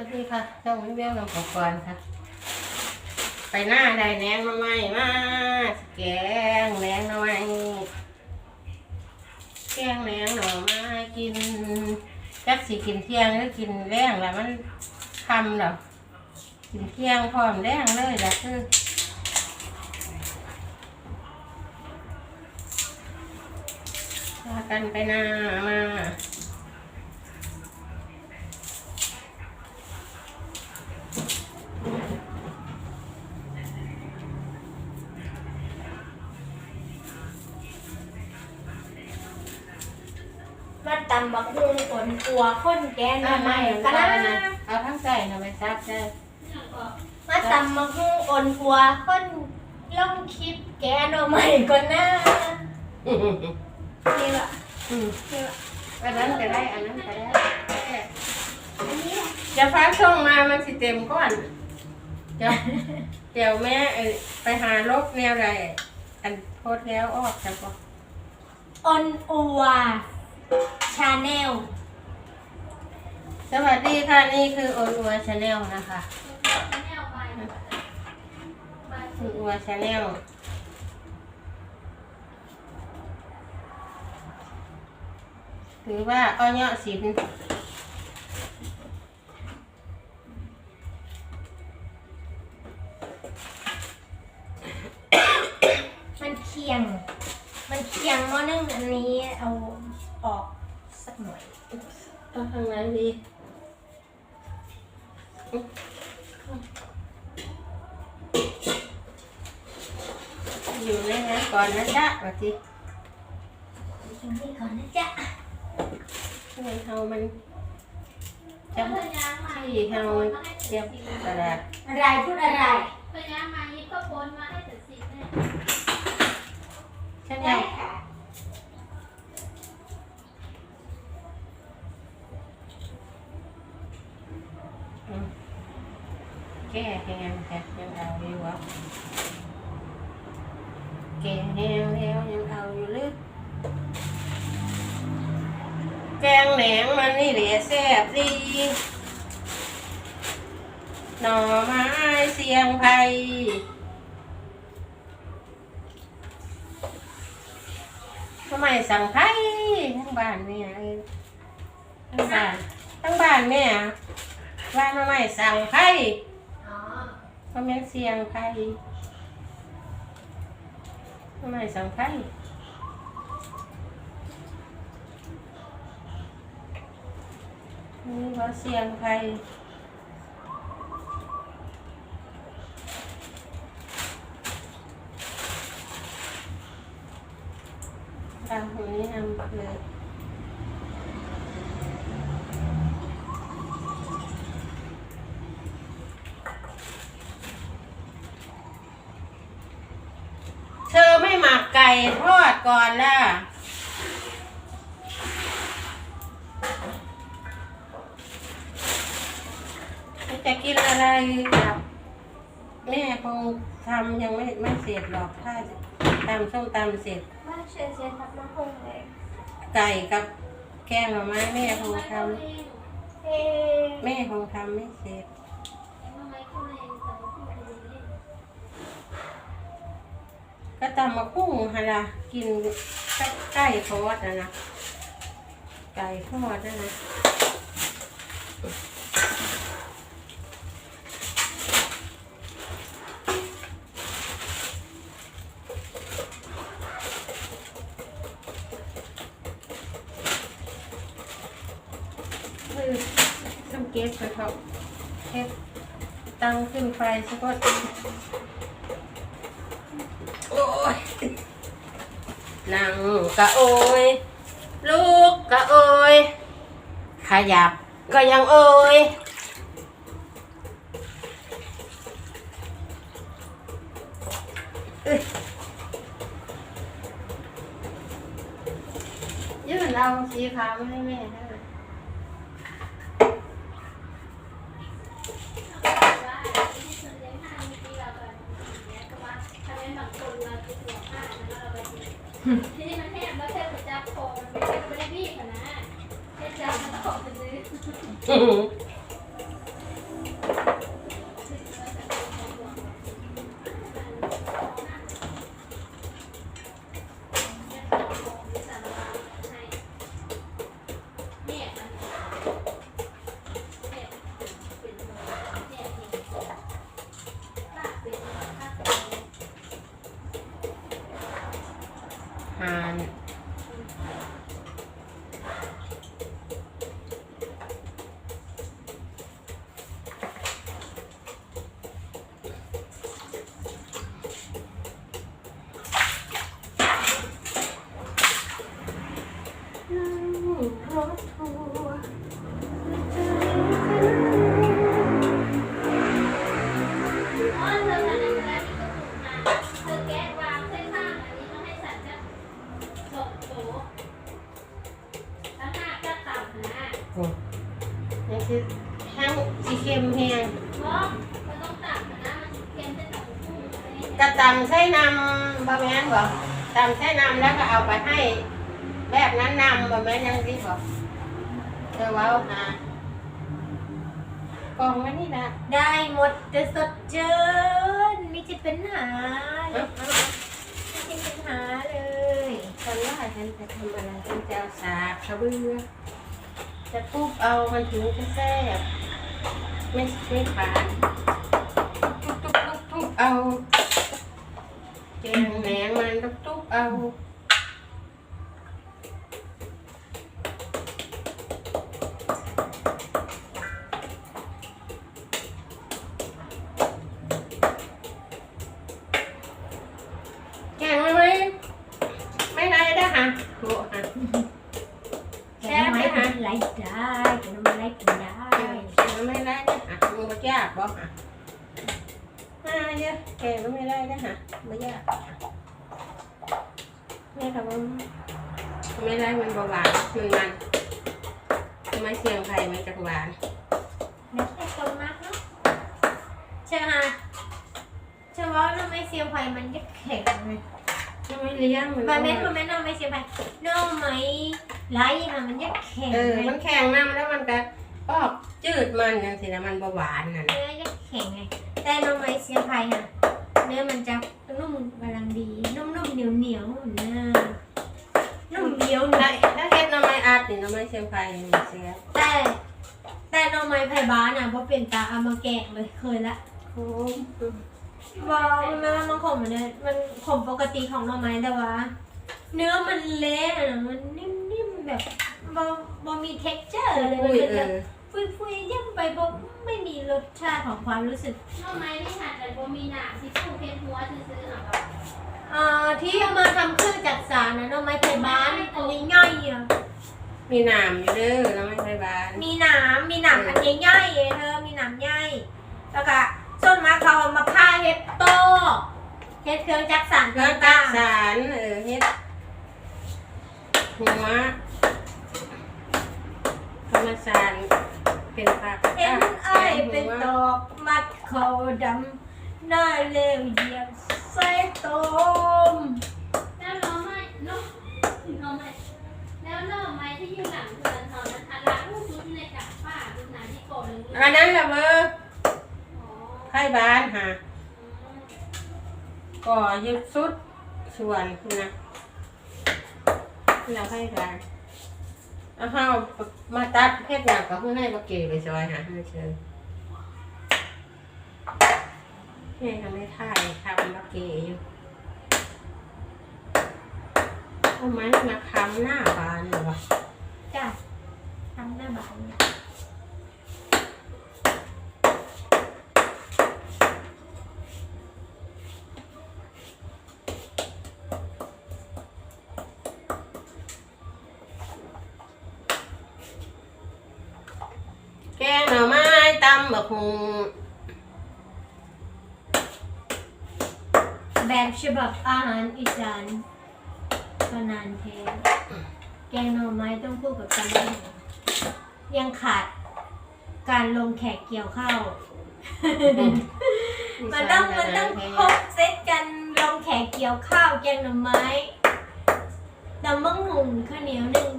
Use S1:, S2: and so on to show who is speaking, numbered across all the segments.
S1: วัสดีค่ะช่องวิเวลน้องของกรค่ะ ไปหน้าได้แนงมาใหม่มาแกงแนงหน่อไม้แกงแนงหน่อไม้กินจักสิกินเที่ยงหรือกินแรงแล้วมันคำหรอกินเที่ยงพร้อมแรงเลยแหละคือพากันไปหน้ามา
S2: วข้นแกงหน่อไม้
S1: ก็
S2: ก็
S1: ได้
S2: ได้
S1: นะเอาทั้งใส่นะไปซับได้
S2: มาตำบักฮุงอ่อนกลัวข้นล่องคลิปแกงหน่อไม้ก่อนนะนี่ละ
S1: อืม
S2: นี่ละ
S1: อันนั้นก็ได้อันนั้นก็ได้
S2: อันนี้ละ
S1: จะฟ้าช่องมามันสิเต็มก่อนเดี๋ยวเดี๋ยวแม่เอ้ยไปหาลบแนวไรอันโพสต์แล้วออกจากบ่
S2: อ่อนอัวชาแนล
S1: สวัสดีค่ะนี่คือโออัวชาแนลนะคะโออัวชาแนลหรือว่าอ้อยเนาะสิน
S2: มันเคียง มันเคียงหม้อนึ่งอันนี้เอาออกสักหน่อย
S1: เอาทางไหนดี อยู่ในนั้นก่อนนะจ๊ะว่าสิ
S2: ตรงนี้ก่อนนะจ๊ะ
S1: ให้เฮามันจำที่เฮามันเจ็บกระดาษ
S2: อะไรพูดอะไร
S3: พยายามมายิบก็โพนมาให้เสร็จสิ้นเนี่ย
S1: ฉันอ
S2: ได้
S1: ย แก้แหงแค่ยังเอาอยู่วะแก้แหงแล้วยังเอาอยู่หรือแกงแหนงมันนี่เหลียแซ่บดีหน่อไม้เสียงไผ่ทำไมสั่งไผ่ทั้งบ้านเนี่ยทั้งบ้านทั้งบ้านเนี่ยว่าทำไมสั่งไผ่
S2: อ
S1: ทำไมนเสียงไผ่ทำไมสังไผ่นี่ว่าเสียงไผ่ตามคนนี้นำเลย เธอไม่หมั กไก่ทอดก่อนล่ะจะกินอะไรกับแม่คงทำยังไม่ไม่เสร็จหรอกถ้าตำส้มตำเสร็จ
S2: บ้านเชนเชนทับมาคงเลย
S1: ไก่กับแกงหน่อไม้แม่คงท
S2: เอ๊ะำ
S1: แม่คงทำไม่เสร็จ ก็ตำมากุ้งฮะล่ะกินกับไก่ทอดนะนะไก่ทอดนะนะคือต้องเก็บไปเขาเก็บตั้งขึ้นไฟสักก่ นั่งกะโอยลูกกะโอยขยับก็ยังโอยเอ้ยยื่นเอาสีขาวไม่
S3: ให้แม่ได้ กุ้งอะไรอย่างเงี้ย
S1: กระตำใส่น้ำบะแม่นบ่ตำใส่น้ำแล้วก็เอาไปให้ แบบนั้นน้ำบะแม่นยังดีบ่เธอว่าหากล่องมันนี่นะ
S2: ได้หมดจะสดเจินไม่จะเป็นหาเลยไม่ใช่ปัญหาเลย
S1: ฉันว่าฉันจะทำอะไรฉันจะเอาสากกระเบือจะปุ๊บเอามันถึงจะแซ่บ ไม่ไม่ฝาดทุบทุบทุบทุบเอาแกงแหนงมันทุบทุบเอาแกงไม่ไหมไม่ได้ได้ฮะโหฮะ
S2: แค่ไม่เป็นไรได้แต่น้ำมันไรกินได้
S1: แกงไม่ได้ได้ฮะมึงไม่ยากบ่ฮะอ่าเยอะแกงก็ไม่ได้ได้ฮะไม่ยากแม่ทำว่าไม่ได้มันเบาหวานมันมันทำไมเสียงไทยมันจังหวาน
S2: ไม่ใช่คนมากเนาะใช่ไหมคะเฉพาะน้ำไม่เซียวไฟมันจะแข็งเลย
S1: ทำไมเลี้ยงมัน
S2: บางเม็ดบางเม็ดน้ำไม่เซียวไฟน้ำไม่ไหลค่ะมันจะแข็ง
S1: เออ
S2: เลย
S1: มันแข็งน้ำแล้วมันก็ ปอกจืดมันอย่างสินะมันเบาหวานน่ะนะ
S2: เนื้อจะแข็งไง แต่น้ำไม่เซียวไฟค่ะ เนื้อมันจะนุ่มกำลังดี นุ่มๆเหนียวเหนียวๆนะนุ่มเหนียวห
S1: แล้
S2: นะ
S1: วแล้วเฮ็ดหน้ำไม้อัดนี่หน้ำไม้เชียงไทยนี่เสีย
S2: แต่แต่หน้ำไม้ไผ่บ้านอะเพราะเป็นตาเอามาแกงเลยเคยละ
S1: โอ้
S2: บอกมันไม่ว่ามันขมมันเนี่ยมันขมปกติของหน่อไม้แต่ว่า เนื้อมันเละอะมันนิ่มๆแบบบอบอมีเท็กเจอร์เลย
S1: อุ้ย
S2: มัน
S1: เอ
S2: จะ
S1: อ
S2: ฟุยๆย่ำไปบอไม่มีรสชาติของความรู้สึก
S3: ทำไมไม่หั่นแต่บ่มีหนามที่ตู้เพชรหัวซื้อๆหรอครับ
S2: อ่าที่เอามาทำเครื่องจักสารนะหน่อไม้ไผ่บ้านอันง่ายๆอะ
S1: มีหนามอยู่เด้อหน้ำไม้ไทยบาน
S2: มีหนามมีหนามอันง่ายๆเองเธอมีหนามใหญ่แล้วก็ส้นมะเขาเอามาผ้าเฮ็ดโตเฮ็ดเครื่องจักสาร
S1: เครื่องจั
S2: ต่ากง
S1: สารเออเฮ็ดหัวธรรมศาสตร์ เป็นผัก
S2: เห็นไอ้เป็นดอกมัดเขาดำหน้าเลวเหยียบใส่ต้ม
S3: แล้วหน่อไม้หน่อหน่อไม้แล้วหน่อไม้ที่อยู่หลังเรือนเขานั้นทะลักลูกชุดในกับป้าเป็นหนาที่โกนเลย
S1: อันนั้นละเบอร์ไทยบ้านฮะก่อยึดสุดส่วนนะเราให้กัน เอาเฮามาตัดเพชรหนักก็เพื่อให้มาเกไปซอยหาให้เชิญแม่ทำไม่ท่ายทำมาเกอยู่ทำไมมาคำหน้าบานเลยวะ
S2: จ้ะทำหน้าบานเนี่ยำ
S1: บักหุง
S2: แบบฉบับอาหารอีสานขนานเทนแกงหน่อไม้ต้องคู่กับตำบักหุ่งยังขาดการลงแขกเกี่ยวข้าว มันต้องมันต้องครบเซตกันลงแขกเกี่ยวข้าวแกงหน่อไม้ตำบักหุ่งข้าวเหนียวหนึ่ง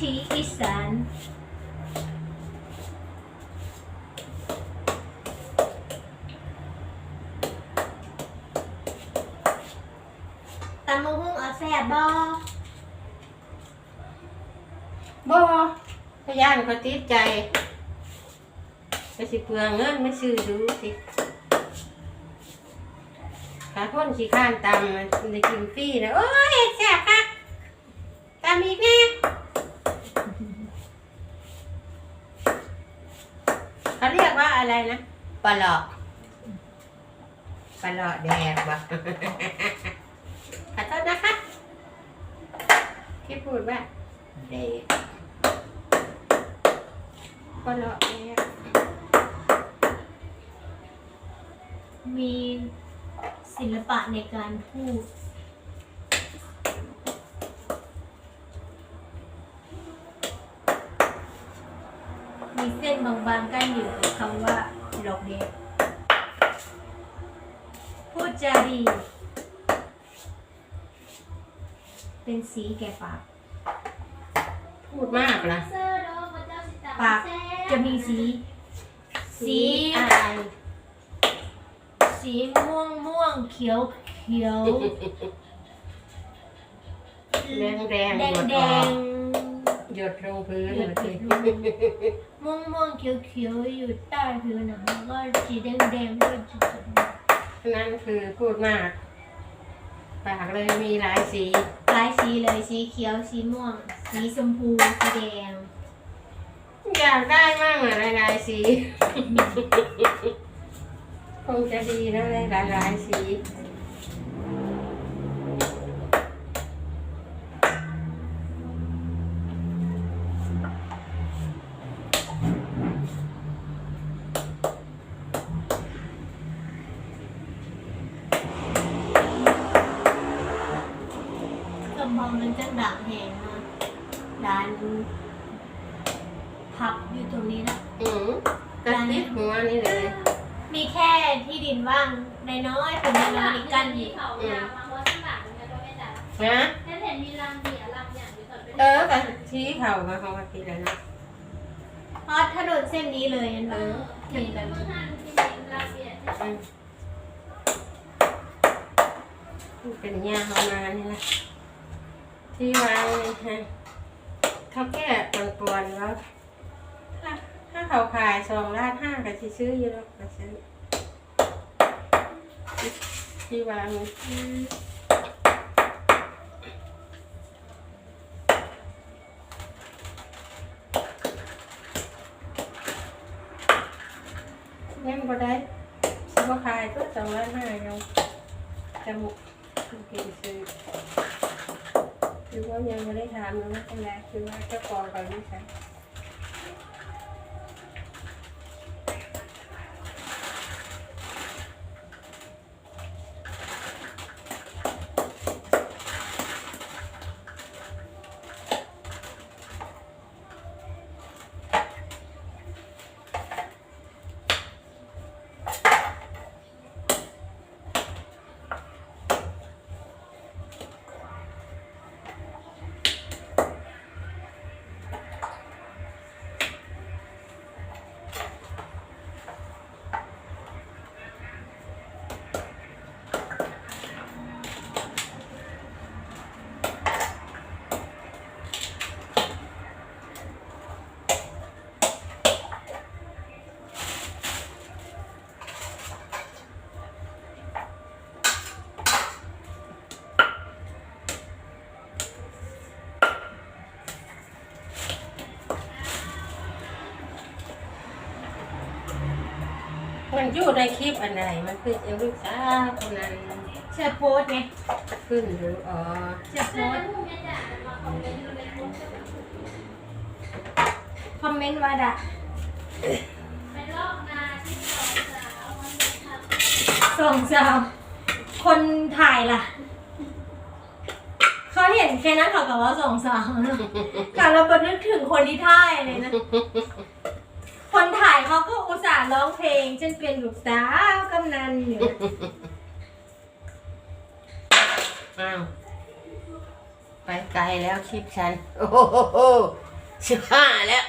S2: วิถีอีสานตำบักหุ่งเอาแซ่บบ่
S1: บ่พยานเขาติดใจแสก็สิเปลืองเงินไม่ซื้อดูสิขาคนขี้ข้านตำมันได้กินฟรีนะโอ้ยแซ่บคักตำอีกแน่เขาเรียกว่า อะไรนะปลาหลอกปลาหลอกแดกวะขอโทษนะคะ ที่พูดว่าเด็กปลาหลอกแดก
S2: มีศิลปะในการพูด มีเส้น บางๆกั้นอยู่กับคำว่าหลอกเด็กพูดจาดี เป็นสีแก่ปาก
S1: พูดมากนะ
S3: เซอร์โดพระเจ้าสิตา
S2: ปาก
S3: แซ่บ
S2: จะมีสี สี
S1: อาย
S2: สีม่วงม่วงเขียวเขียว
S1: แดงแดง
S2: แดง
S1: หยด
S2: แด
S1: ออก
S2: ง
S1: หยดลงพื้น
S2: หยด
S1: เลย
S2: ลง ม่วงม่วงเขียวเขียวอยู่ใต้ผิวหนังแล้วก็สีแดงแดงด้วยจุด
S1: นั่นคือพูดมาก ปากเลยมีหลายสี
S2: หลายสีเลยสีเขียวสีม่วง สีชมพูสีแดง
S1: อยากได้มากอะหลายๆสี คงจะดีนะได้หลายๆสี
S2: กระบองมัน จะด่างแหงนะร้านพับอยู่ตรงนี้นะ
S1: อืมกระติดหัวนี่เลย
S2: มีแค่ที่ดินว่างในน้อยๆเป็นน้อยๆนี่กั้นอ
S3: มี
S2: ยู่
S3: เขายาวมาว่าข้างหลังเนี่ยก็ไม่ได้
S1: นะ
S3: แค่เห็นมีลำเบียร์ลำอย่างอยู่ตอนเป็น
S1: เออกับชี้เข่ามาของกติแล้วนะ
S2: เพราะถนนเส้นนี้เลยเห็น
S3: เอ
S2: ปะ
S3: อถึงเป็นเมืองห้างที่มีลำเบียร์
S1: อืมมันเป็นยาเข้ามานี่นะ ที่วางนี่ฮะเขาแก้ปวนๆแล้วถ้าถ้าเขาขายสองล้านห้าก็จะซื้ออยู่แล้วก็ซื้อที่วางนี่
S2: อืม
S1: งั้นบ่ได้ซื้อบ่ขายก็สองล้านห้ายังจมูกกินซื้อ ว่ายังไม่ได้ทำนะไม่เป็นไรคือว่าเจ้าของก่อนนะคะ อยู่ในคลิปอันไหนมันคือเอลูกสาวคนนั้น
S2: แชร์โพสไง
S1: ขึ้นหรืออ๋อ
S2: แชร์โพ
S3: สคอมเมนต์ในโพส
S2: คอมเมนต์ว่าดะ
S3: เป็นรอบนาที่สองสาวมันเป็นทำ
S2: สองสาคนถ่ายล่ะ เขาเห็นแค่นั้นเขากับว่าสองสาวนะค่เราไปนึกถึงคนที่ถ่ายเลยนะ คนถ่ายเขาก็อุตส่าห์ร้องเพลงฉันเป็นลูกสาวกำนันอยู่
S1: อ้าวไปไกลแล้วคลิปฉัน โอ้โหสิบห้าแล้ว